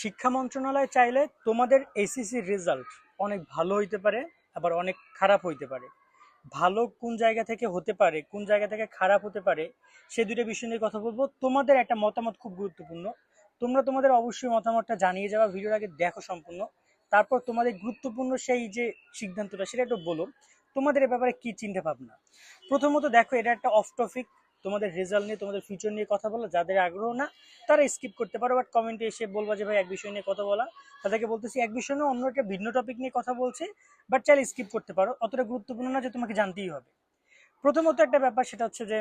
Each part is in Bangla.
শিক্ষা মন্ত্রণালয় চাইলে তোমাদের এসিসির রেজাল্ট অনেক ভালো হইতে পারে, আবার অনেক খারাপ হইতে পারে। ভালো কোন জায়গা থেকে হতে পারে, কোন জায়গা থেকে খারাপ হতে পারে, সে দুটো বিষয় নিয়ে কথা বলব। তোমাদের একটা মতামত খুব গুরুত্বপূর্ণ। তোমরা তোমাদের অবশ্যই মতামতটা জানিয়ে যাওয়া ভিডিওর আগে দেখো সম্পূর্ণ। তারপর তোমাদের গুরুত্বপূর্ণ সেই যে সিদ্ধান্তটা, সেটা একটু বলো। তোমাদের এ ব্যাপারে কি চিন্তা ভাবনা? প্রথমত দেখো, এটা একটা অফ টপিক তোমাদের রেজাল্ট নিয়ে, তোমাদের ফিউচার নিয়ে কথা বলো, যাদের আগ্রহ না, তারা স্কিপ করতে পারো। বাট কমেন্টে এসে বলবা যে, ভাই, এক বিষয় নিয়ে কথা বলা। তাদেরকে বলতেছি, এক বিষয় নিয়ে, অন্য একটা ভিন্ন টপিক নিয়ে কথা বলছে বাট চাইলে স্কিপ করতে পারো। অতটা গুরুত্বপূর্ণ না যে, তোমাকে জানতেই হবে। প্রথমত একটা ব্যাপার, সেটা হচ্ছে যে,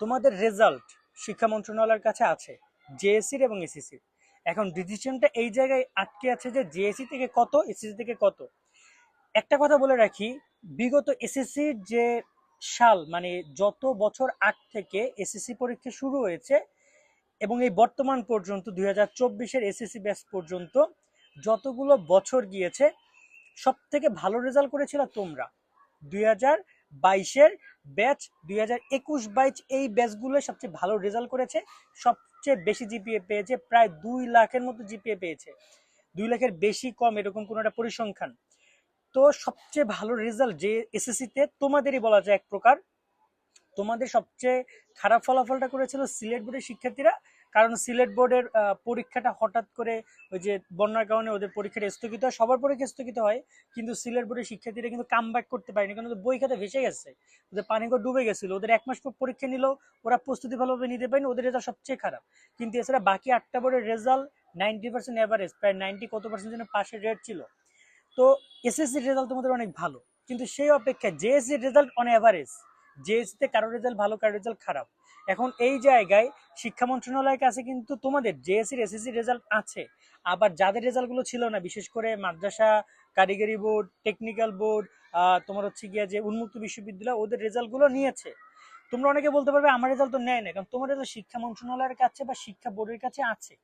তোমাদের রেজাল্ট শিক্ষা মন্ত্রণালয়ের কাছে আছে জেএসসির এবং এসএসসির এখন ডিসিশনটা এই জায়গায় আটকে আছে যে জেএসসি থেকে কত এসএসসি থেকে কত? একটা কথা বলে রাখি, বিগত এসএসসির যে সাল মানে যত বছর আগ থেকে এসএসসি পরীক্ষা শুরু হয়েছে এবং এই বর্তমান পর্যন্ত, দুই হাজার চব্বিশের এসএসসি ব্যাচ পর্যন্ত যতগুলো বছর গিয়েছে সব থেকে ভালো রেজাল্ট করেছিল তোমরা। দুই হাজার বাইশের ব্যাচ দুই হাজার একুশ বাইশ এই ব্যাচগুলো সবচেয়ে ভালো রেজাল্ট করেছে, সবচেয়ে বেশি জিপিএ পেয়েছে, প্রায় দুই লাখের মতো জিপিএ পেয়েছে। দুই লাখের বেশি কম এরকম কোনো একটা পরিসংখ্যান। তো সবচেয়ে ভালো রেজাল্ট যে এসএসসিতে তোমাদেরই বলা যায় এক প্রকার। তোমাদের সবচেয়ে খারাপ ফলাফলটা করেছিল সিলেট বোর্ডের শিক্ষার্থীরা, কারণ সিলেট বোর্ডের পরীক্ষাটা হঠাৎ করে ওই যে বন্যার কারণে ওদের পরীক্ষাটা স্থগিত হয়, সবার পরীক্ষা স্থগিত হয়, কিন্তু সিলেট বোর্ডের শিক্ষার্থীরা কিন্তু কাম করতে পারেনি, কারণ ওদের বই খাতা ভেসে গেছে, ওদের পানিঘর ডুবে গেছিল, ওদের এক মাস পর পরীক্ষা নিল, ওরা প্রস্তুতি ভালোভাবে নিতে পারেনি, ওদের রেজাল্ট সবচেয়ে খারাপ। কিন্তু এছাড়া বাকি আটটা বোর্ডের রেজাল্ট নাইনটি পার্সেন্ট অ্যাভারেজ প্রায় নাইনটি কত পার্সেন্ট যেন পাশের রেট ছিল। তো এসএসসির রেজাল্ট তোমাদের অনেক ভালো। কিন্তু সেই অপেক্ষায় জেএসসির রেজাল্ট অন অ্যাভারেজ জেএসসিতে কারও রেজাল্ট ভালো, কারও রেজাল্ট খারাপ। এখন এই জায়গায় শিক্ষা মন্ত্রণালয়ের কাছে কিন্তু তোমাদের জেএসসির এসএসসির রেজাল্ট আছে। আবার যাদের রেজাল্টগুলো ছিল না, বিশেষ করে মাদ্রাসা কারিগরি বোর্ড টেকনিক্যাল বোর্ড তোমার হচ্ছে গিয়া যে উন্মুক্ত বিশ্ববিদ্যালয়, ওদের রেজাল্টগুলো নিয়েছে। তোমরা অনেকে বলতে পারবে, আমার রেজাল্ট তো নেয় না কারণ তোমার রেজাল্ট শিক্ষা মন্ত্রণালয়ের কাছে বা শিক্ষা বোর্ডের কাছে আছে।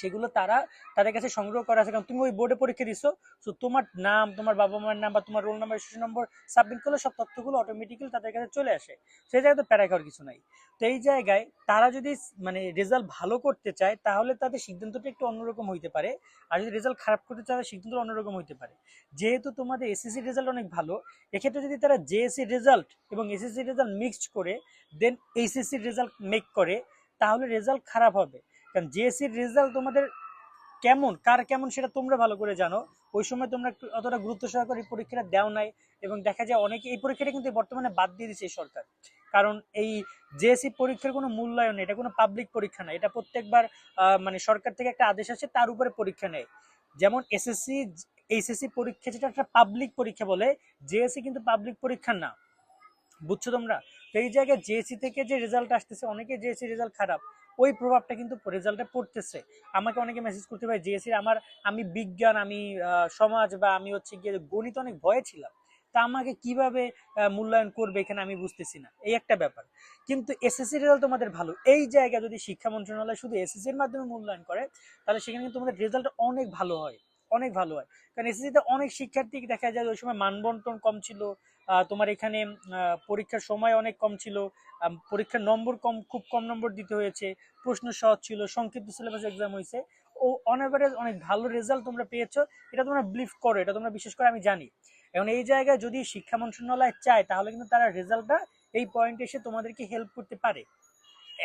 সেগুলো তারা তাদের কাছে সংগ্রহ করা আছে। কারণ তুমি ওই বোর্ডে পরীক্ষা দিছো তো তোমার নাম, তোমার বাবা মায়ের নাম বা তোমার roll number registration number submit করলে সব তথ্যগুলো অটোমেটিক্যালি তাদের কাছে চলে আসে। সেই জায়গায় তো প্যারা খাওয়ার কিছু নাই। তো এই জায়গায় তারা যদি মানে রেজাল্ট ভালো করতে চায়, তাহলে তাদের সিদ্ধান্তটা একটু অন্যরকম হইতে পারে। আর যদি রেজাল্ট খারাপ করতে চায় সিদ্ধান্ত অন্যরকম হইতে পারে। যেহেতু তোমাদের এসএসসি রেজাল্ট অনেক ভালো, এক্ষেত্রে যদি তারা জেএসসি রেজাল্ট এবং এসএসসি রেজাল্ট মিক্সড করে দেন এইচএসসি রেজাল্ট মেক করে, তাহলে রেজাল্ট খারাপ হবে। কারণ জেএসসির রেজাল্ট তোমাদের কেমন? কার কেমন সেটা তোমরা ভালো করে জানো। ওই সময় তোমরা অতটা গুরুত্ব সহকারে এই পরীক্ষাটা দেও নাই এবং দেখা যায় অনেকে এই পরীক্ষাটা কিন্তু বর্তমানে বাদ দিয়ে দিচ্ছে এই সরকার। কারণ এই জেএসসি পরীক্ষার কোনো মূল্যায়ন নেই, এটা কোনো পাবলিক পরীক্ষা না। এটা প্রত্যেকবার মানে সরকার থেকে একটা আদেশ আছে তার উপরে পরীক্ষা নেয়। যেমন এসএসসি এইচএসসি পরীক্ষা যেটা একটা পাবলিক পরীক্ষা বলে জেএসসি কিন্তু পাবলিক পরীক্ষা না। বুঝছ তোমরা? তো এই জায়গায় জেএসসি থেকে যে রেজাল্ট আসতেছে অনেকে জেএসসি রেজাল্ট খারাপ। ওই প্রভাবটা কিন্তু রেজাল্টে পড়তেছে। আমাকে অনেকে মেসেজ করতে পারে জেএসসি আমার, আমি বিজ্ঞান, আমি সমাজ বা আমি হচ্ছে গিয়ে গণিত অনেক ভয়ে ছিলাম। তা আমাকে কীভাবে মূল্যায়ন করবে এখানে আমি বুঝতেছি না। এই একটা ব্যাপার। কিন্তু এসএসসি রেজাল্ট তোমাদের ভালো। এই জায়গায় যদি শিক্ষা মন্ত্রণালয় শুধু এসএসসির মাধ্যমে মূল্যায়ন করে, তাহলে সেখানে কিন্তু তোমাদের রেজাল্ট অনেক ভালো হয়। অনেক ভালো হয়। কারণ এসএসসিতে অনেক শিক্ষার্থী দেখা যায় ওই সময় মানবন্টন কম ছিল তোমার এখানে পরীক্ষার সময় অনেক কম ছিল পরীক্ষার নম্বর কম, খুব কম নম্বর দিতে হয়েছে, প্রশ্ন সহজ ছিল, সংক্ষিপ্ত সিলেবাস এক্সাম হয়েছে। ও অন অ্যাভারেজ অনেক ভালো রেজাল্ট তোমরা পেয়েছ, এটা তোমরা বিলিভ করো, এটা তোমরা বিশেষ করে, আমি জানি। এখন এই জায়গায় যদি শিক্ষা মন্ত্রণালয় চায়, তাহলে কিন্তু তারা রেজাল্টটা এই পয়েন্টে এসে তোমাদেরকে হেল্প করতে পারে।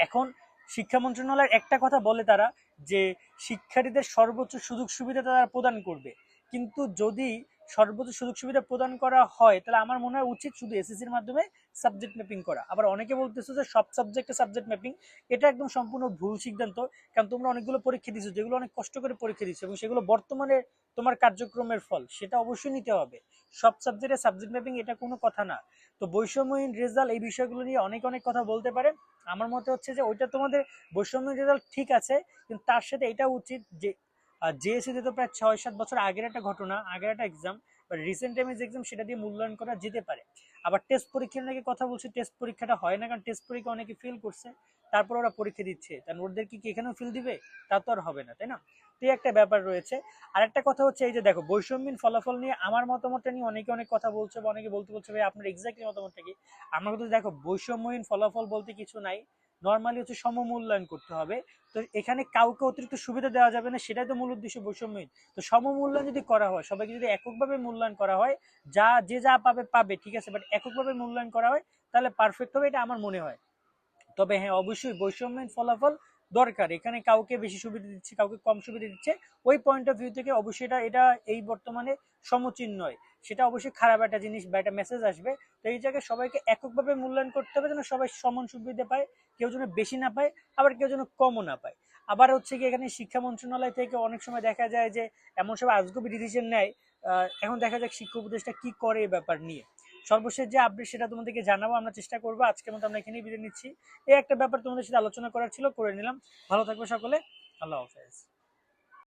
এখন শিক্ষা মন্ত্রণালয়ের একটা কথা বলে তারা যে শিক্ষার্থীদের সর্বোচ্চ সুযোগ সুবিধা তারা প্রদান করবে। কিন্তু যদি সর্বোচ্চ সুযোগ সুবিধা প্রদান করা হয়, তাহলে আমার মনে হয় উচিত শুধু এসএসসির মাধ্যমে সাবজেক্ট ম্যাপিং করা। আবার অনেকে বলতেছে যে সব সাবজেক্টে সাবজেক্ট ম্যাপিং এটা একদম সম্পূর্ণ ভুল সিদ্ধান্ত, কারণ তোমরা অনেকগুলো পরীক্ষা দিচ্ছ যেগুলো অনেক কষ্ট করে পরীক্ষা দিচ্ছ এবং সেগুলো বর্তমানে তোমার কার্যক্রমের ফল, সেটা অবশ্যই নিতে হবে। সব সাবজেক্টে সাবজেক্ট ম্যাপিং এটা কোনো কথা না। তো বৈষম্যহীন রেজাল্ট এই বিষয়গুলো নিয়ে অনেক অনেক কথা বলতে পারে। আমার মতে হচ্ছে যে ওইটা তোমাদের বৈষম্যহীন রেজাল্ট ঠিক আছে, কিন্তু তার সাথে এটা উচিত যে জেএসসিতে তো প্রায় ছয় সাত বছর আগের একটা ঘটনা, আগের একটা এক্সাম রিসেন্ট টাইমের এক্সাম সেটা দিয়ে মূল্যায়ন করা যেতে পারে। আবার টেস্ট পরীক্ষার নাকি কথা বলছি টেস্ট পরীক্ষাটা হয় না কারণ টেস্ট পরীক্ষা অনেকে ফেল করছে, তারপর ওরা পরীক্ষা দিচ্ছে। কারণ ওদের কি এখানেও ফেল দিবে? তা তো আর হবে না, তাই না? তো একটা ব্যাপার রয়েছে। আর একটা কথা হচ্ছে এই যে দেখো, বৈষম্যহীন ফলাফল নিয়ে আমার মতামতটা নিয়ে অনেকে অনেক কথা বলছে বা অনেকে বলতে বলছে, ভাই, আপনার এক্স্যাক্টলি মতামতটা কি? আমার কথা দেখো, বৈষম্যহীন ফলাফল বলতে কিছু নাই। নর্মালি হচ্ছে সমমূল্যায়ন করতে হবে। তো এখানে কাউকে অতিরিক্ত সুবিধা দেওয়া যাবে না, সেটাই তো মূল উদ্দেশ্য বৈষম্যহীন। তো সমমূল্যায়ন যদি করা হয়, সবাইকে যদি এককভাবে মূল্যায়ন করা হয়, যা, যে যা পাবে পাবে, ঠিক আছে? বাট এককভাবে মূল্যায়ন করা হয়, তাহলে পারফেক্ট হবে, এটা আমার মনে হয়। তবে হ্যাঁ অবশ্যই বৈষম্যহীন ফলাফল দরকার। এখানে কাউকে বেশি সুবিধা দিচ্ছে, কাউকে কম সুবিধা দিচ্ছে। ওই পয়েন্ট অফ ভিউ থেকে অবশ্যই এটা এটা এই বর্তমানে সমচীন নয়। সেটা অবশ্যই খারাপ একটা জিনিস বা একটা মেসেজ আসবে। তো এই জায়গায় সবাইকে এককভাবে মূল্যায়ন করতে হবে যেন সবাই সমান সুবিধা পায়, কেউ যেন বেশি না পায়, আবার কেউ যেন কমও না পায়। আবার হচ্ছে কি এখানে শিক্ষা মন্ত্রণালয় থেকে অনেক সময় দেখা যায় যে, এমন সব আজগুবি ডিসিশন নেয় এখন দেখা যাক শিক্ষা উপদেষ্টা কি করে এই ব্যাপার নিয়ে। সর্বশেষ যে আপডেট সেটা তোমাদেরকে জানাব, আমরা চেষ্টা করব। আজকের মতো আমরা এখানেই বিদায় নিচ্ছি। এই একটা ব্যাপার তোমাদের সাথে আলোচনা করার ছিল, করে নিলাম। ভালো থাকবে সকলে। আল্লাহ হাফেজ।